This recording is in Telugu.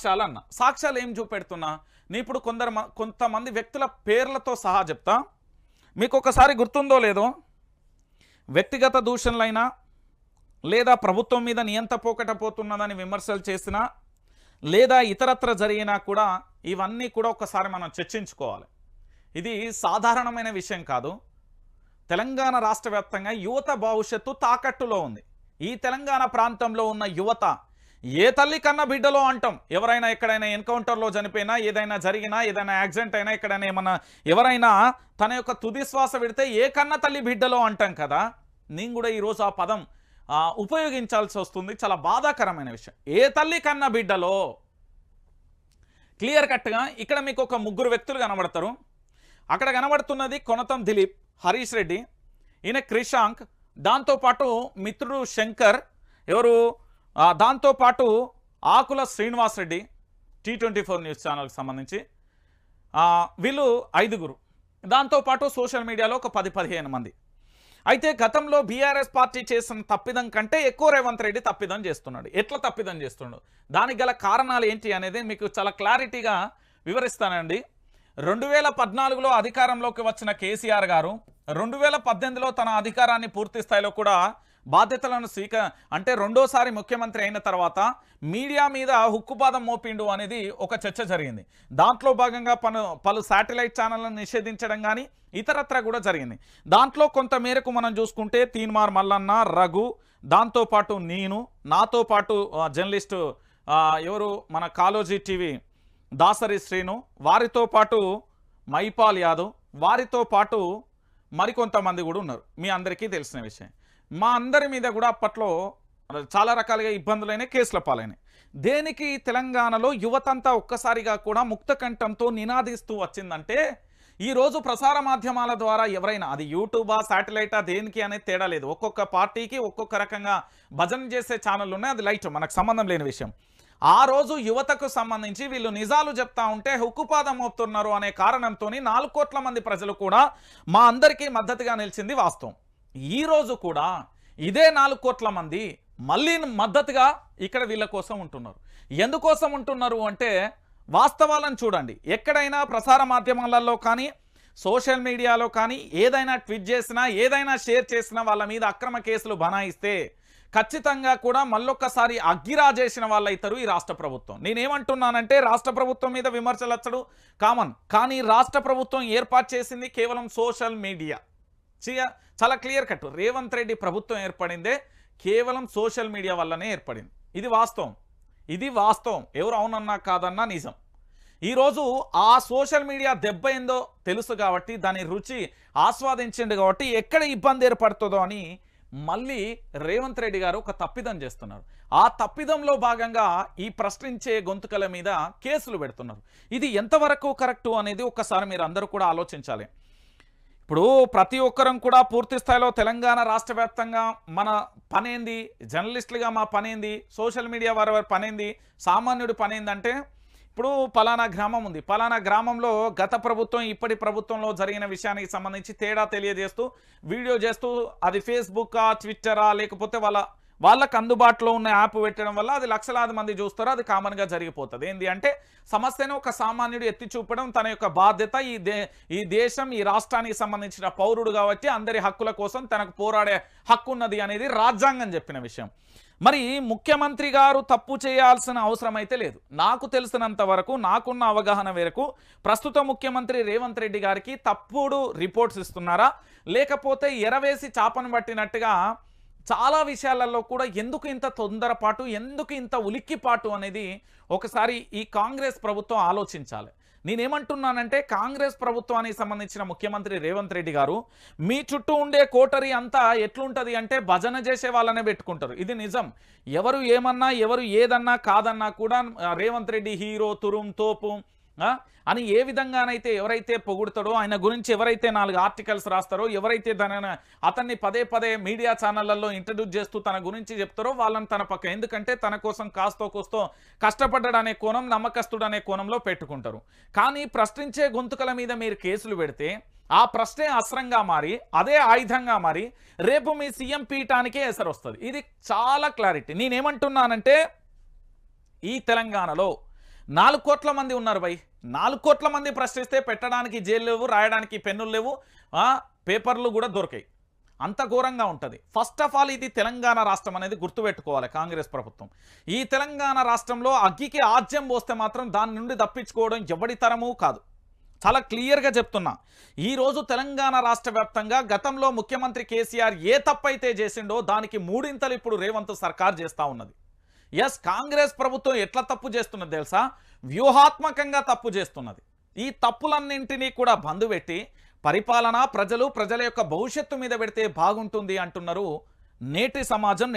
సాక్ష్యాలు అన్న. సాక్ష్యాలు ఏం చూపెడుతున్నా? నీ ఇప్పుడు కొందరు మ- కొంతమంది వ్యక్తుల పేర్లతో సహా చెప్తా. మీకు ఒకసారి గుర్తుందో లేదో? వ్యక్తిగత దూషణలైనా లేదా ప్రభుత్వం మీద నియంత పోకటపోతున్నదని విమర్శలు చేసినా లేదా ఇతరత్ర జరిగినా కూడా ఇవన్నీ కూడా ఒకసారి మనం చర్చించుకోవాలి. ఇది సాధారణమైన విషయం కాదు. తెలంగాణ రాష్ట్ర యువత భవిష్యత్తు తాకట్టులో ఉంది. ఈ తెలంగాణ ప్రాంతంలో ఉన్న యువత ఏ తల్లి కన్న బిడ్డలో అంటాం? ఎవరైనా ఎక్కడైనా ఎన్కౌంటర్లో చనిపోయినా ఏదైనా జరిగినా ఏదైనా యాక్సిడెంట్ అయినా ఎక్కడైనా ఏమన్నా ఎవరైనా తన యొక్క తుది శ్వాస పెడితే ఏ కన్న తల్లి బిడ్డలో అంటాం కదా? నేను కూడా ఈరోజు ఆ పదం ఉపయోగించాల్సి వస్తుంది. చాలా బాధాకరమైన విషయం. ఏ తల్లి కన్న బిడ్డలో? క్లియర్ కట్గా ఇక్కడ మీకు ఒక ముగ్గురు వ్యక్తులు కనబడతారు. అక్కడ కనబడుతున్నది కొనతం దిలీప్ హరీష్ రెడ్డి ఈయన క్రిషాంక్ దాంతోపాటు మిత్రుడు శంకర్ ఎవరు? దాంతోపాటు Akula Srinivas Reddy T twenty four news ఛానల్కి సంబంధించి వీళ్ళు ఐదుగురు. దాంతోపాటు సోషల్ మీడియాలో ఒక పది పదిహేను మంది. అయితే గతంలో బీఆర్ఎస్ పార్టీ చేసిన తప్పిదం కంటే ఎక్కువ రేవంత్ రెడ్డి తప్పిదం చేస్తున్నాడు. ఎట్లా తప్పిదం చేస్తున్నాడు? దానికి గల కారణాలు ఏంటి అనేది మీకు చాలా క్లారిటీగా వివరిస్తానండి. రెండు వేల పద్నాలుగులో అధికారంలోకి వచ్చిన కేసీఆర్ గారు రెండు వేల పద్దెనిమిదిలో తన అధికారాన్ని పూర్తి స్థాయిలో కూడా బాధ్యతలను స్వీక అంటే రెండోసారి ముఖ్యమంత్రి అయిన తర్వాత మీడియా మీద హుక్కుపాదం మోపిండు అనేది ఒక చర్చ జరిగింది. దాంట్లో భాగంగా పలు పలు శాటిలైట్ ఛానళ్ళను నిషేధించడం కానీ ఇతరత్ర కూడా జరిగింది. దాంట్లో కొంతమేరకు మనం చూసుకుంటే తీన్మార్ మల్లన్న రఘు దాంతోపాటు నేను నాతో పాటు జర్నలిస్టు ఎవరు? మన కాలోజీ టీవీ దాసరి శ్రీను వారితో పాటు మైపాల్ యాదవ్ వారితో పాటు మరికొంతమంది కూడా ఉన్నారు. మీ అందరికీ తెలిసిన విషయం. మా అందరి మీద కూడా అప్పట్లో చాలా రకాలుగా ఇబ్బందులైనాయి కేసుల పాలైనాయి. దేనికి తెలంగాణలో యువతంతా ఒక్కసారిగా కూడా ముక్త కంఠంతో నినాదిస్తూ వచ్చిందంటే ఈరోజు ప్రసార మాధ్యమాల ద్వారా ఎవరైనా అది యూట్యూబా శాటిలైటా దేనికి అనేది తేడా లేదు. ఒక్కొక్క పార్టీకి ఒక్కొక్క రకంగా భజన చేసే ఛానళ్ళు ఉన్నాయి అది లైట్ మనకు సంబంధం లేని విషయం. ఆ రోజు యువతకు సంబంధించి వీళ్ళు నిజాలు చెప్తా ఉంటే హుక్కుపాదం మోపుతున్నారు అనే కారణంతో నాలుగు కోట్ల మంది ప్రజలు కూడా మా అందరికీ మద్దతుగా నిలిచింది వాస్తవం. ఈరోజు కూడా ఇదే నాలుగు కోట్ల మంది మళ్ళీ మద్దతుగా ఇక్కడ వీళ్ళ కోసం ఉంటున్నారు. ఎందుకోసం ఉంటున్నారు అంటే వాస్తవాలను చూడండి. ఎక్కడైనా ప్రసార మాధ్యమాలలో కానీ సోషల్ మీడియాలో కానీ ఏదైనా ట్వీట్ చేసినా ఏదైనా షేర్ చేసినా వాళ్ళ మీద అక్రమ కేసులు బనాయిస్తే ఖచ్చితంగా కూడా మళ్ళొక్కసారి అగ్గిరాజేసిన వాళ్ళు అవుతారు ఈ రాష్ట్ర ప్రభుత్వం. నేనేమంటున్నానంటే రాష్ట్ర ప్రభుత్వం మీద విమర్శలు వచ్చడు కామన్. కానీ రాష్ట్ర ప్రభుత్వం ఏర్పాటు చేసింది కేవలం సోషల్ మీడియా. చాలా క్లియర్ కట్ రేవంత్ రెడ్డి ప్రభుత్వం ఏర్పడిందే కేవలం సోషల్ మీడియా వల్లనే ఏర్పడింది. ఇది వాస్తవం. ఇది వాస్తవం. ఎవరు అవునన్నా కాదన్నా నిజం. ఈరోజు ఆ సోషల్ మీడియా దెబ్బ ఏందో తెలుసు కాబట్టి దాని రుచి ఆస్వాదించండి కాబట్టి ఎక్కడ ఇబ్బంది ఏర్పడుతుందో అని మళ్ళీ రేవంత్ రెడ్డి గారు ఒక తప్పిదం చేస్తున్నారు. ఆ తప్పిదంలో భాగంగా ఈ ప్రశ్నించే గొంతుకల మీద కేసులు పెడుతున్నారు. ఇది ఎంతవరకు కరెక్టు అనేది ఒకసారి మీరు అందరూ కూడా ఆలోచించాలి. ఇప్పుడు ప్రతి ఒక్కరం కూడా పూర్తి స్థాయిలో తెలంగాణ రాష్ట్ర వ్యాప్తంగా మన పనేంది? జర్నలిస్టులుగా మా పనేంది? సోషల్ మీడియా వారి వారి పనేంది? సామాన్యుడి పనేందంటే ఇప్పుడు పలానా గ్రామం ఉంది. పలానా గ్రామంలో గత ప్రభుత్వం ఇప్పటి ప్రభుత్వంలో జరిగిన విషయానికి సంబంధించి తేడా తెలియజేస్తూ వీడియో చేస్తూ అది ఫేస్బుక్కా ట్విట్టరా లేకపోతే వాళ్ళ వాళ్ళకు అందుబాటులో ఉన్న యాప్ పెట్టడం వల్ల అది లక్షలాది మంది చూస్తారో అది కామన్గా జరిగిపోతుంది. ఏంటి అంటే సమస్యను ఒక సామాన్యుడు ఎత్తి చూపడం తన యొక్క బాధ్యత. ఈ దే ఈ దేశం ఈ రాష్ట్రానికి సంబంధించిన పౌరుడు కాబట్టి అందరి హక్కుల కోసం తనకు పోరాడే హక్కు ఉన్నది అనేది రాజ్యాంగం చెప్పిన విషయం. మరి ముఖ్యమంత్రి గారు తప్పు చేయాల్సిన అవసరం అయితే లేదు. నాకు తెలిసినంత వరకు నాకున్న అవగాహన మేరకు ప్రస్తుత ముఖ్యమంత్రి రేవంత్ రెడ్డి గారికి తప్పుడు రిపోర్ట్స్ ఇస్తున్నారా? లేకపోతే ఎరవేసి చాపను పట్టినట్టుగా చాలా విషయాలలో కూడా ఎందుకు ఇంత తొందరపాటు ఎందుకు ఇంత ఉలిక్కిపాటు అనేది ఒకసారి ఈ కాంగ్రెస్ ప్రభుత్వం ఆలోచించాలి. నేనేమంటున్నానంటే కాంగ్రెస్ ప్రభుత్వానికి సంబంధించిన ముఖ్యమంత్రి రేవంత్ రెడ్డి గారు మీ చుట్టూ ఉండే కోటరీ అంతా ఎట్లుంటది అంటే భజన చేసే వాళ్ళనే పెట్టుకుంటారు. ఇది నిజం. ఎవరు ఏమన్నా ఎవరు ఏదన్నా కాదన్నా కూడా రేవంత్ రెడ్డి హీరో తురుం తోపు అని ఏ విధంగానైతే ఎవరైతే పొగుడతాడో ఆయన గురించి ఎవరైతే నాలుగు ఆర్టికల్స్ రాస్తారో ఎవరైతే దాని అతన్ని పదే పదే మీడియా ఛానళ్ళలో ఇంట్రడ్యూస్ చేస్తూ తన గురించి చెప్తారో వాళ్ళని తన పక్క ఎందుకంటే తన కోసం కాస్తో కోస్తో కష్టపడ్డాడు అనే కోణం నమ్మకస్తుడు అనే కోణంలో పెట్టుకుంటారు. కానీ ప్రశ్నించే గొంతుకల మీద మీరు కేసులు పెడితే ఆ ప్రశ్నే అస్త్రంగా మారి అదే ఆయుధంగా మారి రేపు మీ సీఎం పీఠానికే ఎసరు వస్తుంది ఇది చాలా క్లారిటీ. నేనేమంటున్నానంటే ఈ తెలంగాణలో నాలుగు కోట్ల మంది ఉన్నారు భయ్. నాలుగు కోట్ల మంది ప్రశ్నిస్తే పెట్టడానికి జైలు లేవు రాయడానికి పెన్నులు లేవు పేపర్లు కూడా దొరికాయి. అంత ఘోరంగా ఉంటుంది. ఫస్ట్ ఆఫ్ ఆల్ ఇది తెలంగాణ రాష్ట్రం అనేది గుర్తుపెట్టుకోవాలి కాంగ్రెస్ ప్రభుత్వం. ఈ తెలంగాణ రాష్ట్రంలో అగ్గికి ఆజ్యం పోస్తే మాత్రం దాని నుండి తప్పించుకోవడం ఎవడి తరము కాదు. చాలా క్లియర్గా చెప్తున్నా. ఈరోజు తెలంగాణ రాష్ట్ర వ్యాప్తంగా గతంలో ముఖ్యమంత్రి కేసీఆర్ ఏ తప్పైతే చేసిండో దానికి మూడింతలు ఇప్పుడు రేవంత్ సర్కార్ చేస్తూ ఉన్నది. ఎస్ కాంగ్రెస్ ప్రభుత్వం ఎట్లా తప్పు చేస్తున్నది తెలుసా? వ్యూహాత్మకంగా తప్పు చేస్తున్నది. ఈ తప్పులన్నింటినీ కూడా బంధు పెట్టి పరిపాలన ప్రజలు ప్రజల యొక్క భవిష్యత్తు మీద పెడితే బాగుంటుంది అంటున్నారు నేటి సమాజం